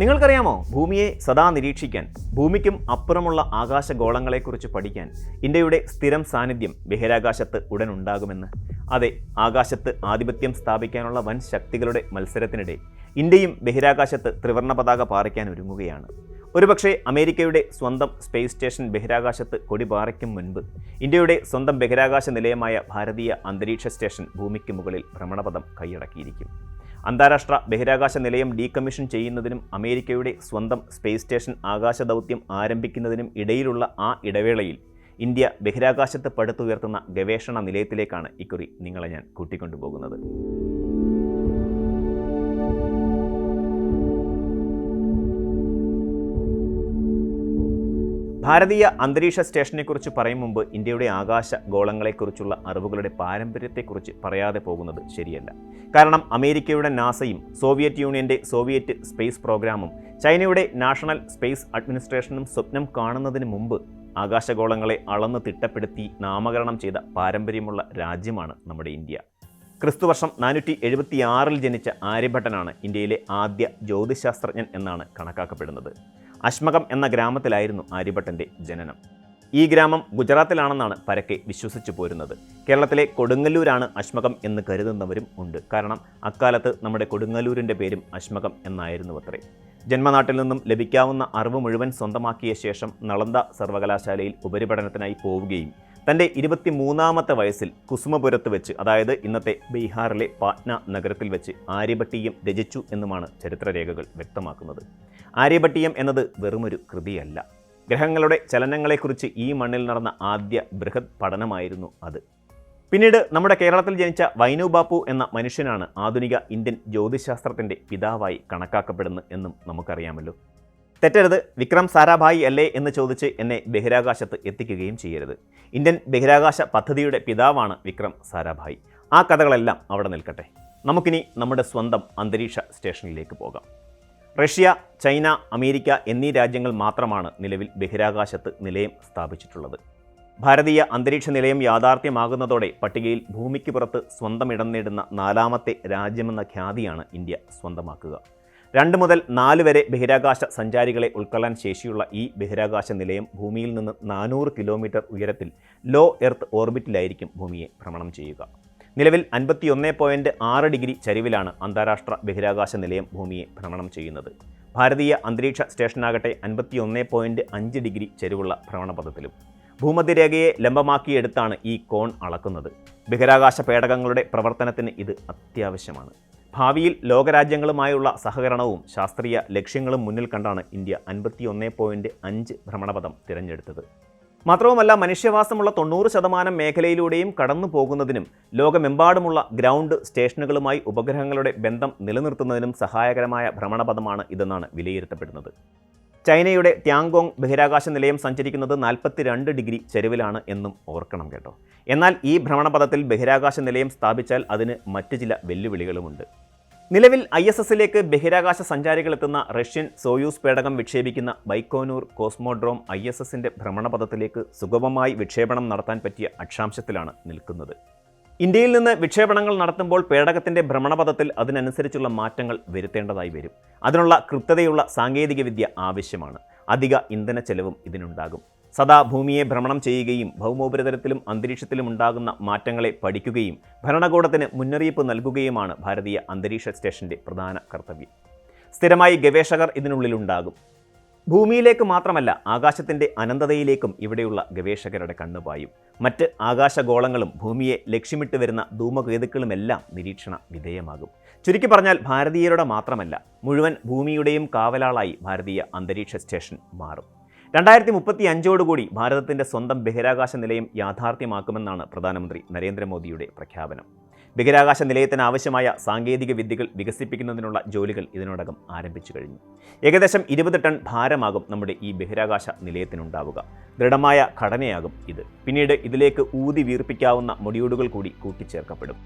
നിങ്ങൾക്കറിയാമോ? ഭൂമിയെ സദാ നിരീക്ഷിക്കാൻ ഭൂമിക്കും അപ്പുറമുള്ള ആകാശഗോളങ്ങളെക്കുറിച്ച് പഠിക്കാൻ ഇന്ത്യയുടെ സ്ഥിരം സാന്നിധ്യം ബഹിരാകാശത്ത് ഉടൻ ഉണ്ടാകുമെന്ന്. അതെ ആകാശത്ത് ആധിപത്യം സ്ഥാപിക്കാനുള്ള വൻ ശക്തികളുടെ മത്സരത്തിനിടെ ഇന്ത്യയും ബഹിരാകാശത്ത് ത്രിവർണ പതാക പാറിക്കാൻ ഒരുങ്ങുകയാണ്. ഒരുപക്ഷെ അമേരിക്കയുടെ സ്വന്തം സ്പേസ് സ്റ്റേഷൻ ബഹിരാകാശത്ത് കൊടി പാറിക്കും മുൻപ് ഇന്ത്യയുടെ സ്വന്തം ബഹിരാകാശ നിലയമായ ഭാരതീയ അന്തരീക്ഷ സ്റ്റേഷൻ ഭൂമിക്ക് മുകളിൽ ഭ്രമണപഥം കൈയടക്കിയിരിക്കും. അന്താരാഷ്ട്ര ബഹിരാകാശ നിലയം ഡീകമ്മീഷൻ ചെയ്യുന്നതിനും അമേരിക്കയുടെ സ്വന്തം സ്പേസ് സ്റ്റേഷൻ ആകാശ ദൗത്യം ആരംഭിക്കുന്നതിനും ഇടയിലുള്ള ആ ഇടവേളയിൽ ഇന്ത്യ ബഹിരാകാശത്ത് പടുത്തുയർത്തുന്ന ഗവേഷണ നിലയത്തിലേക്കാണ് ഇക്കുറി നിങ്ങളെ ഞാൻ കൂട്ടിക്കൊണ്ടുപോകുന്നത്. ഭാരതീയ അന്തരീക്ഷ സ്റ്റേഷനെക്കുറിച്ച് പറയും മുമ്പ് ഇന്ത്യയുടെ ആകാശ ഗോളങ്ങളെക്കുറിച്ചുള്ള അറിവുകളുടെ പാരമ്പര്യത്തെക്കുറിച്ച് പറയാതെ പോകുന്നത് ശരിയല്ല. കാരണം അമേരിക്കയുടെ നാസയും സോവിയറ്റ് യൂണിയന്റെ സോവിയറ്റ് സ്പേസ് പ്രോഗ്രാമും ചൈനയുടെ നാഷണൽ സ്പേസ് അഡ്മിനിസ്ട്രേഷനും സ്വപ്നം കാണുന്നതിന് മുമ്പ് ആകാശഗോളങ്ങളെ അളന്ന് തിട്ടപ്പെടുത്തി നാമകരണം ചെയ്ത പാരമ്പര്യമുള്ള രാജ്യമാണ് നമ്മുടെ ഇന്ത്യ. ക്രിസ്തുവർഷം നാനൂറ്റി എഴുപത്തി ആറിൽ ജനിച്ച ആര്യഭട്ടനാണ് ഇന്ത്യയിലെ ആദ്യ ജ്യോതിശാസ്ത്രജ്ഞൻ എന്നാണ് കണക്കാക്കപ്പെടുന്നത്. അശ്മകം എന്ന ഗ്രാമത്തിലായിരുന്നു ആര്യഭട്ടന്റെ ജനനം. ഈ ഗ്രാമം ഗുജറാത്തിലാണെന്നാണ് പരക്കെ വിശ്വസിച്ചു പോരുന്നത്. കേരളത്തിലെ കൊടുങ്ങല്ലൂരാണ് അശ്മകം എന്ന് കരുതുന്നവരും ഉണ്ട്. കാരണം അക്കാലത്ത് നമ്മുടെ കൊടുങ്ങല്ലൂരിന്റെ പേരും അശ്മകം എന്നായിരുന്നു അത്രേ ജന്മനാട്ടിൽ നിന്നും ലഭിക്കാവുന്ന അറിവ് മുഴുവൻ സ്വന്തമാക്കിയ ശേഷം നളന്ദ സർവകലാശാലയിൽ ഉപരിപഠനത്തിനായി പോവുകയും തന്റെ ഇരുപത്തിമൂന്നാമത്തെ വയസ്സിൽ കുസുമപുരത്ത് വെച്ച് അതായത് ഇന്നത്തെ ബീഹാറിലെ പാറ്റ്ന നഗരത്തിൽ വെച്ച് ആര്യഭട്ടിയും രചിച്ചു എന്നുമാണ് ചരിത്രരേഖകൾ വ്യക്തമാക്കുന്നത്. ആര്യഭട്ടീയം എന്നത് വെറുമൊരു കൃതിയല്ല. ഗ്രഹങ്ങളുടെ ചലനങ്ങളെക്കുറിച്ച് ഈ മണ്ണിൽ നടന്ന ആദ്യ ബൃഹത് പഠനമായിരുന്നു അത്. പിന്നീട് നമ്മുടെ കേരളത്തിൽ ജനിച്ച വൈനു ബാപ്പു എന്ന മനുഷ്യനാണ് ആധുനിക ഇന്ത്യൻ ജ്യോതിശാസ്ത്രത്തിന്റെ പിതാവായി കണക്കാക്കപ്പെടുന്നത് എന്നും നമുക്കറിയാമല്ലോ. തെറ്റരുത് വിക്രം സാരാഭായി അല്ലേ എന്ന് ചോദിച്ച് എന്നെ ബഹിരാകാശത്ത് എത്തിക്കുകയും ചെയ്യരുത്. ഇന്ത്യൻ ബഹിരാകാശ പദ്ധതിയുടെ പിതാവാണ് വിക്രം സാരാഭായി. ആ കഥകളെല്ലാം അവിടെ നിൽക്കട്ടെ. നമുക്കിനി നമ്മുടെ സ്വന്തം അന്തരീക്ഷ സ്റ്റേഷനിലേക്ക് പോകാം. റഷ്യ ചൈന അമേരിക്ക എന്നീ രാജ്യങ്ങൾ മാത്രമാണ് നിലവിൽ ബഹിരാകാശത്ത് നിലയം സ്ഥാപിച്ചിട്ടുള്ളത്. ഭാരതീയ അന്തരീക്ഷ നിലയം യാഥാർത്ഥ്യമാകുന്നതോടെ പട്ടികയിൽ ഭൂമിക്ക് പുറത്ത് സ്വന്തം ഇടം നേടുന്ന നാലാമത്തെ രാജ്യമെന്ന ഖ്യാതിയാണ് ഇന്ത്യ സ്വന്തമാക്കുക. രണ്ട് മുതൽ നാല് വരെ ബഹിരാകാശ സഞ്ചാരികളെ ഉൾക്കൊള്ളാൻ ശേഷിയുള്ള ഈ ബഹിരാകാശ നിലയം ഭൂമിയിൽ നിന്ന് നാനൂറ് കിലോമീറ്റർ ഉയരത്തിൽ ലോ എർത്ത് ഓർബിറ്റിലായിരിക്കും ഭൂമിയെ ഭ്രമണം ചെയ്യുക. നിലവിൽ അൻപത്തിയൊന്ന് പോയിന്റ് ആറ് ഡിഗ്രി ചരിവിലാണ് അന്താരാഷ്ട്ര ബഹിരാകാശ നിലയം ഭൂമിയെ ഭ്രമണം ചെയ്യുന്നത്. ഭാരതീയ അന്തരീക്ഷ സ്റ്റേഷനാകട്ടെ അൻപത്തിയൊന്ന് പോയിന്റ് അഞ്ച് ഡിഗ്രി ചരിവുള്ള ഭ്രമണപഥത്തിലും. ഭൂമധ്യരേഖയെ ലംബമാക്കിയെടുത്താണ് ഈ കോൺ അളക്കുന്നത്. ബഹിരാകാശ പേടകങ്ങളുടെ പ്രവർത്തനത്തിന് ഇത് അത്യാവശ്യമാണ്. ഭാവിയിൽ ലോകരാജ്യങ്ങളുമായുള്ള സഹകരണവും ശാസ്ത്രീയ ലക്ഷ്യങ്ങളും മുന്നിൽ കണ്ടാണ് ഇന്ത്യ അൻപത്തിയൊന്ന് പോയിന്റ് അഞ്ച് ഭ്രമണപഥം തിരഞ്ഞെടുത്തത്. മാത്രവുമല്ല മനുഷ്യവാസമുള്ള തൊണ്ണൂറ് ശതമാനം മേഖലയിലൂടെയും കടന്നു പോകുന്നതിനും ലോകമെമ്പാടുമുള്ള ഗ്രൗണ്ട് സ്റ്റേഷനുകളുമായി ഉപഗ്രഹങ്ങളുടെ ബന്ധം നിലനിർത്തുന്നതിനും സഹായകരമായ ഭ്രമണപഥമാണ് ഇതെന്നാണ് വിലയിരുത്തപ്പെടുന്നത്. ചൈനയുടെ ത്യാങ്കോങ് ബഹിരാകാശ നിലയം സഞ്ചരിക്കുന്നത് നാൽപ്പത്തിരണ്ട് ഡിഗ്രി ചെരുവിലാണ് എന്നും ഓർക്കണം കേട്ടോ. എന്നാൽ ഈ ഭ്രമണപഥത്തിൽ ബഹിരാകാശ നിലയം സ്ഥാപിച്ചാൽ അതിന് മറ്റു ചില വെല്ലുവിളികളുമുണ്ട്. നിലവിൽ ഐ എസ് എസിലേക്ക് ബഹിരാകാശ സഞ്ചാരികൾ എത്തുന്ന റഷ്യൻ സോയൂസ് പേടകം വിക്ഷേപിക്കുന്ന ബൈക്കോനൂർ കോസ്മോഡ്രോം ഐ എസ് എസിന്റെ ഭ്രമണപഥത്തിലേക്ക് സുഗമമായി വിക്ഷേപണം നടത്താൻ പറ്റിയ അക്ഷാംശത്തിലാണ് നിൽക്കുന്നത്. ഇന്ത്യയിൽ നിന്ന് വിക്ഷേപണങ്ങൾ നടത്തുമ്പോൾ പേടകത്തിന്റെ ഭ്രമണപഥത്തിൽ അതിനനുസരിച്ചുള്ള മാറ്റങ്ങൾ വരുത്തേണ്ടതായി വരും. അതിനുള്ള കൃത്യതയുള്ള സാങ്കേതികവിദ്യ ആവശ്യമാണ്. അധിക ഇന്ധന ചെലവും ഇതിനുണ്ടാകും. സദാ ഭൂമിയെ ഭ്രമണം ചെയ്യുകയും ഭൗമോപരിതലത്തിലും അന്തരീക്ഷത്തിലും ഉണ്ടാകുന്ന മാറ്റങ്ങളെ പഠിക്കുകയും ഭരണകൂടത്തിന് മുന്നറിയിപ്പ് നൽകുകയുമാണ് ഭാരതീയ അന്തരീക്ഷ സ്റ്റേഷന്റെ പ്രധാന കർത്തവ്യം. സ്ഥിരമായി ഗവേഷകർ ഇതിനുള്ളിലുണ്ടാകും. ഭൂമിയിലേക്ക് മാത്രമല്ല ആകാശത്തിന്റെ അനന്തതയിലേക്കും ഇവിടെയുള്ള ഗവേഷകരുടെ കണ്ണുപായും മറ്റ് ആകാശഗോളങ്ങളും ഭൂമിയെ ലക്ഷ്യമിട്ട് വരുന്ന ധൂമകേതുക്കളുമെല്ലാം നിരീക്ഷണ വിധേയമാകും. ചുരുക്കി പറഞ്ഞാൽ ഭാരതീയരുടെ മാത്രമല്ല മുഴുവൻ ഭൂമിയുടെയും കാവലാളായി ഭാരതീയ അന്തരീക്ഷ സ്റ്റേഷൻ മാറും. രണ്ടായിരത്തി മുപ്പത്തി അഞ്ചോടുകൂടി ഭാരതത്തിന്റെ സ്വന്തം ബഹിരാകാശ നിലയം യാഥാർത്ഥ്യമാക്കുമെന്നാണ് പ്രധാനമന്ത്രി നരേന്ദ്രമോദിയുടെ പ്രഖ്യാപനം. ബഹിരാകാശ നിലയത്തിന് ആവശ്യമായ സാങ്കേതിക വിദ്യകൾ വികസിപ്പിക്കുന്നതിനുള്ള ജോലികൾ ഇതിനോടകം ആരംഭിച്ചു കഴിഞ്ഞു. ഏകദേശം ഇരുപത് ടൺ ഭാരമാകും നമ്മുടെ ഈ ബഹിരാകാശ നിലയത്തിനുണ്ടാവുക. ദൃഢമായ ഘടനയാകും ഇത്. പിന്നീട് ഇതിലേക്ക് ഊതി വീർപ്പിക്കാവുന്ന മൊഡ്യൂളുകൾ കൂടി കൂട്ടിച്ചേർക്കപ്പെടും.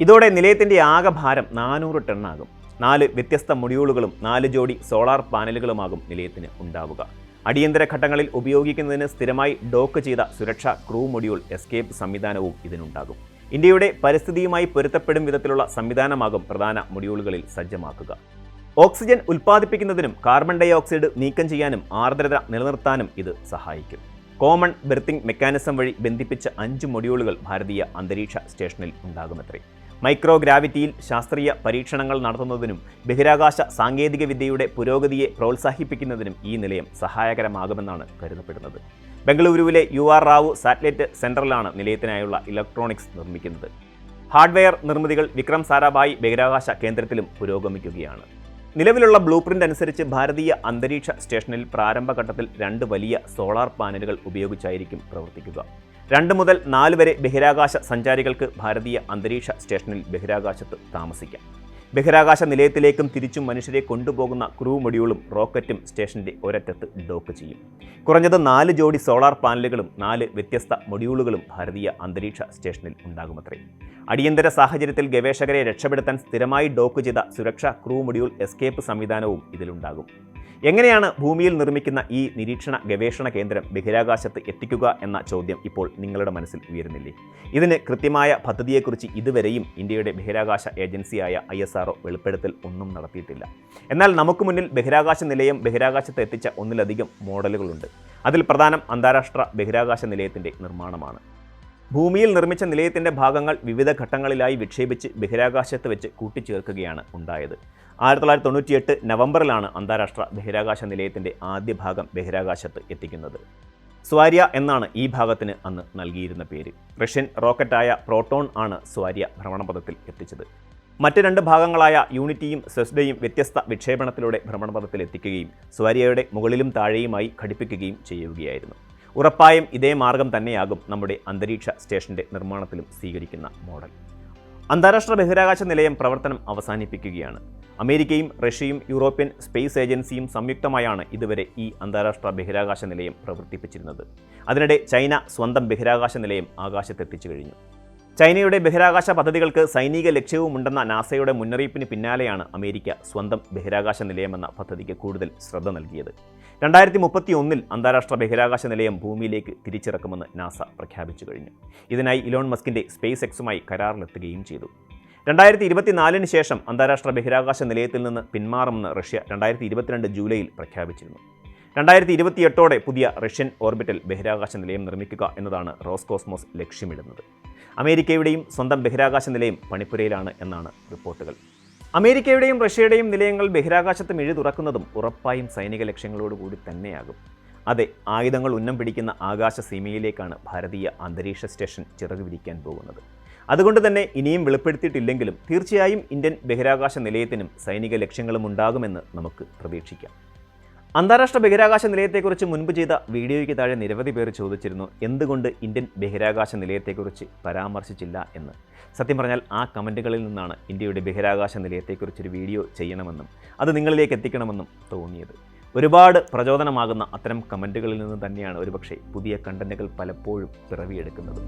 ഇതോടെ നിലയത്തിന്റെ ആകെ ഭാരം നാനൂറ് ടണ്ണാകും. നാല് വ്യത്യസ്ത മൊഡ്യൂളുകളും നാല് ജോഡി സോളാർ പാനലുകളുമാകും നിലയത്തിന് ഉണ്ടാവുക. അടിയന്തര ഘട്ടങ്ങളിൽ ഉപയോഗിക്കുന്നതിന് സ്ഥിരമായി ഡോക്ക് ചെയ്ത സുരക്ഷാ ക്രൂ മൊഡ്യൂൾ എസ്കേപ്പ് സംവിധാനവും ഇതിനുണ്ടാകും. ഇന്ത്യയുടെ പരിസ്ഥിതിയുമായി പൊരുത്തപ്പെടും വിധത്തിലുള്ള സംവിധാനമാകും പ്രധാന മൊഡ്യൂളുകളിൽ സജ്ജമാക്കുക. ഓക്സിജൻ ഉൽപ്പാദിപ്പിക്കുന്നതിനും കാർബൺ ഡൈ ഓക്സൈഡ് നീക്കം ചെയ്യാനും ആർദ്രത നിലനിർത്താനും ഇത് സഹായിക്കും. കോമൺ ബെർത്തിംഗ് മെക്കാനിസം വഴി ബന്ധിപ്പിച്ച അഞ്ച് മൊഡ്യൂളുകൾ ഭാരതീയ അന്തരീക്ഷ സ്റ്റേഷനിൽ ഉണ്ടാകുമത്രേ. മൈക്രോ ഗ്രാവിറ്റിയിൽ ശാസ്ത്രീയ പരീക്ഷണങ്ങൾ നടത്തുന്നതിനും ബഹിരാകാശ സാങ്കേതികവിദ്യയുടെ പുരോഗതിയെ പ്രോത്സാഹിപ്പിക്കുന്നതിനും ഈ നിലയം സഹായകരമാകുമെന്നാണ് കരുതപ്പെടുന്നത്. ബംഗളൂരുവിലെ യു ആർ റാവു സാറ്റലൈറ്റ് സെന്ററിലാണ് നിലയത്തിനായുള്ള ഇലക്ട്രോണിക്സ് നിർമ്മിക്കുന്നത്. ഹാർഡ്വെയർ നിർമ്മിതികൾ വിക്രം സാരാഭായ് ബഹിരാകാശ കേന്ദ്രത്തിലും പുരോഗമിക്കുകയാണ്. നിലവിലുള്ള ബ്ലൂ പ്രിന്റ് അനുസരിച്ച് ഭാരതീയ അന്തരീക്ഷ സ്റ്റേഷനിൽ പ്രാരംഭഘട്ടത്തിൽ രണ്ട് വലിയ സോളാർ പാനലുകൾ ഉപയോഗിച്ചായിരിക്കും പ്രവർത്തിക്കുക. രണ്ട് മുതൽ നാല് വരെ ബഹിരാകാശ സഞ്ചാരികൾക്ക് ഭാരതീയ അന്തരീക്ഷ സ്റ്റേഷനിൽ ബഹിരാകാശത്ത് താമസിക്കാം. ബഹിരാകാശ നിലയത്തിലേക്കും തിരിച്ചും മനുഷ്യരെ കൊണ്ടുപോകുന്ന ക്രൂ മൊഡ്യൂളും റോക്കറ്റും സ്റ്റേഷന്റെ ഒരറ്റത്ത് ഡോക്ക് ചെയ്യും. കുറഞ്ഞത് നാല് ജോഡി സോളാർ പാനലുകളും നാല് വ്യത്യസ്ത മൊഡ്യൂളുകളും ഭാരതീയ അന്തരീക്ഷ സ്റ്റേഷനിൽ ഉണ്ടാകുമത്രേ. അടിയന്തര സാഹചര്യത്തിൽ ഗവേഷകരെ രക്ഷപ്പെടുത്താൻ സ്ഥിരമായി ഡോക്ക് ചെയ്ത സുരക്ഷാ ക്രൂ മൊഡ്യൂൾ എസ്കേപ്പ് സംവിധാനവും ഇതിലുണ്ടാകും. എങ്ങനെയാണ് ഭൂമിയിൽ നിർമ്മിക്കുന്ന ഈ നിരീക്ഷണ ഗവേഷണ കേന്ദ്രം ബഹിരാകാശത്ത് എത്തിക്കുക എന്ന ചോദ്യം ഇപ്പോൾ നിങ്ങളുടെ മനസ്സിൽ ഉയരുന്നില്ലേ? ഇതിന് കൃത്യമായ പദ്ധതിയെക്കുറിച്ച് ഇതുവരെയും ഇന്ത്യയുടെ ബഹിരാകാശ ഏജൻസിയായ ഐ എസ് ആർഒ വെളിപ്പെടുത്തൽ ഒന്നും നടത്തിയിട്ടില്ല. എന്നാൽ നമുക്ക് മുന്നിൽ ബഹിരാകാശ നിലയം ബഹിരാകാശത്ത് എത്തിച്ച ഒന്നിലധികം മോഡലുകളുണ്ട്. അതിൽ പ്രധാനം അന്താരാഷ്ട്ര ബഹിരാകാശ നിലയത്തിന്റെ നിർമ്മാണമാണ്. ഭൂമിയിൽ നിർമ്മിച്ച നിലയത്തിന്റെ ഭാഗങ്ങൾ വിവിധ ഘട്ടങ്ങളിലായി വിക്ഷേപിച്ച് ബഹിരാകാശത്ത് വെച്ച് കൂട്ടിച്ചേർക്കുകയാണ് ഉണ്ടായത്. ആയിരത്തി തൊള്ളായിരത്തി തൊണ്ണൂറ്റിയെട്ട് നവംബറിലാണ് അന്താരാഷ്ട്ര ബഹിരാകാശ നിലയത്തിന്റെ ആദ്യ ഭാഗം ബഹിരാകാശത്ത് എത്തിക്കുന്നത്. സ്വാര്യ എന്നാണ് ഈ ഭാഗത്തിന് അന്ന് നൽകിയിരുന്ന പേര്. റഷ്യൻ റോക്കറ്റായ പ്രോട്ടോൺ ആണ് സ്വാര്യ ഭ്രമണപഥത്തിൽ എത്തിച്ചത്. മറ്റ് രണ്ട് ഭാഗങ്ങളായ യൂണിറ്റിയും സെസ്ഡയും വ്യത്യസ്ത വിക്ഷേപണത്തിലൂടെ ഭ്രമണപഥത്തിൽ എത്തിക്കുകയും സ്വാര്യയുടെ മുകളിലും താഴെയുമായി ഘടിപ്പിക്കുകയും ചെയ്യുകയായിരുന്നു. ഉറപ്പായും ഇതേ മാർഗം തന്നെയാകും നമ്മുടെ അന്തരീക്ഷ സ്റ്റേഷന്റെ നിർമ്മാണത്തിലും സ്വീകരിക്കുന്ന മോഡൽ. അന്താരാഷ്ട്ര ബഹിരാകാശ നിലയം പ്രവർത്തനം അവസാനിപ്പിക്കുകയാണ്. അമേരിക്കയും റഷ്യയും യൂറോപ്യൻ സ്പേസ് ഏജൻസിയും സംയുക്തമായാണ് ഇതുവരെ ഈ അന്താരാഷ്ട്ര ബഹിരാകാശ നിലയം പ്രവർത്തിപ്പിച്ചിരുന്നത്. അതിനിടെ ചൈന സ്വന്തം ബഹിരാകാശ നിലയം ആകാശത്തെത്തിച്ചു കഴിഞ്ഞു. ചൈനയുടെ ബഹിരാകാശ പദ്ധതികൾക്ക് സൈനിക ലക്ഷ്യവുമുണ്ടെന്ന നാസയുടെ മുന്നറിയിപ്പിന് പിന്നാലെയാണ് അമേരിക്ക സ്വന്തം ബഹിരാകാശ നിലയമെന്ന പദ്ധതിക്ക് കൂടുതൽ ശ്രദ്ധ നൽകിയത്. രണ്ടായിരത്തി മുപ്പത്തി ഒന്നിൽ അന്താരാഷ്ട്ര ബഹിരാകാശ നിലയം ഭൂമിയിലേക്ക് തിരിച്ചിറക്കുമെന്ന് നാസ പ്രഖ്യാപിച്ചു കഴിഞ്ഞു. ഇതിനായി ഇലോൺ മസ്കിന്റെ സ്പേസ് എക്സുമായി കരാറിലെത്തുകയും ചെയ്തു. രണ്ടായിരത്തി ഇരുപത്തിനാലിന് ശേഷം അന്താരാഷ്ട്ര ബഹിരാകാശ നിലയത്തിൽ നിന്ന് പിന്മാറുമെന്ന് റഷ്യ രണ്ടായിരത്തി ഇരുപത്തിരണ്ട് ജൂലൈയിൽ പ്രഖ്യാപിച്ചിരുന്നു. രണ്ടായിരത്തി ഇരുപത്തിയെട്ടോടെ പുതിയ റഷ്യൻ ഓർബിറ്റൽ ബഹിരാകാശ നിലയം നിർമ്മിക്കുക എന്നതാണ് റോസ്കോസ്മോസ് ലക്ഷ്യമിടുന്നത്. അമേരിക്കയുടെയും സ്വന്തം ബഹിരാകാശ നിലയം പണിപ്പുരയിലാണ് എന്നാണ് റിപ്പോർട്ടുകൾ. അമേരിക്കയുടെയും റഷ്യയുടെയും നിലയങ്ങൾ ബഹിരാകാശത്ത് മിഴി തുറക്കുന്നതും ഉറപ്പായും സൈനിക ലക്ഷ്യങ്ങളോടുകൂടി തന്നെയാകും. അതെ ആയുധങ്ങൾ ഉന്നം പിടിക്കുന്ന ആകാശ സീമയിലേക്കാണ് ഭാരതീയ അന്തരീക്ഷ സ്റ്റേഷൻ ചിറക് വിരിക്കാൻ പോകുന്നത്. അതുകൊണ്ട് തന്നെ ഇനിയും വെളിപ്പെടുത്തിയിട്ടില്ലെങ്കിലും തീർച്ചയായും ഇന്ത്യൻ ബഹിരാകാശ നിലയത്തിനും സൈനിക ലക്ഷ്യങ്ങളും ഉണ്ടാകുമെന്ന് നമുക്ക് പ്രതീക്ഷിക്കാം. അന്താരാഷ്ട്ര ബഹിരാകാശ നിലയത്തെക്കുറിച്ച് മുൻപ് ചെയ്ത വീഡിയോയ്ക്ക് താഴെ നിരവധി പേർ ചോദിച്ചിരുന്നു എന്തുകൊണ്ട് ഇന്ത്യൻ ബഹിരാകാശ നിലയത്തെക്കുറിച്ച് പരാമർശിച്ചില്ല എന്ന്. സത്യം പറഞ്ഞാൽ ആ കമന്റുകളിൽ നിന്നാണ് ഇന്ത്യയുടെ ബഹിരാകാശ നിലയത്തെക്കുറിച്ചൊരു വീഡിയോ ചെയ്യണമെന്നും അത് നിങ്ങളിലേക്ക് എത്തിക്കണമെന്നും തോന്നിയത്. ഒരുപാട് പ്രചോദനമാകുന്ന അത്തരം കമന്റുകളിൽ നിന്ന് തന്നെയാണ് ഒരുപക്ഷെ പുതിയ കണ്ടന്റുകൾ പലപ്പോഴും പിറവിയെടുക്കുന്നത്.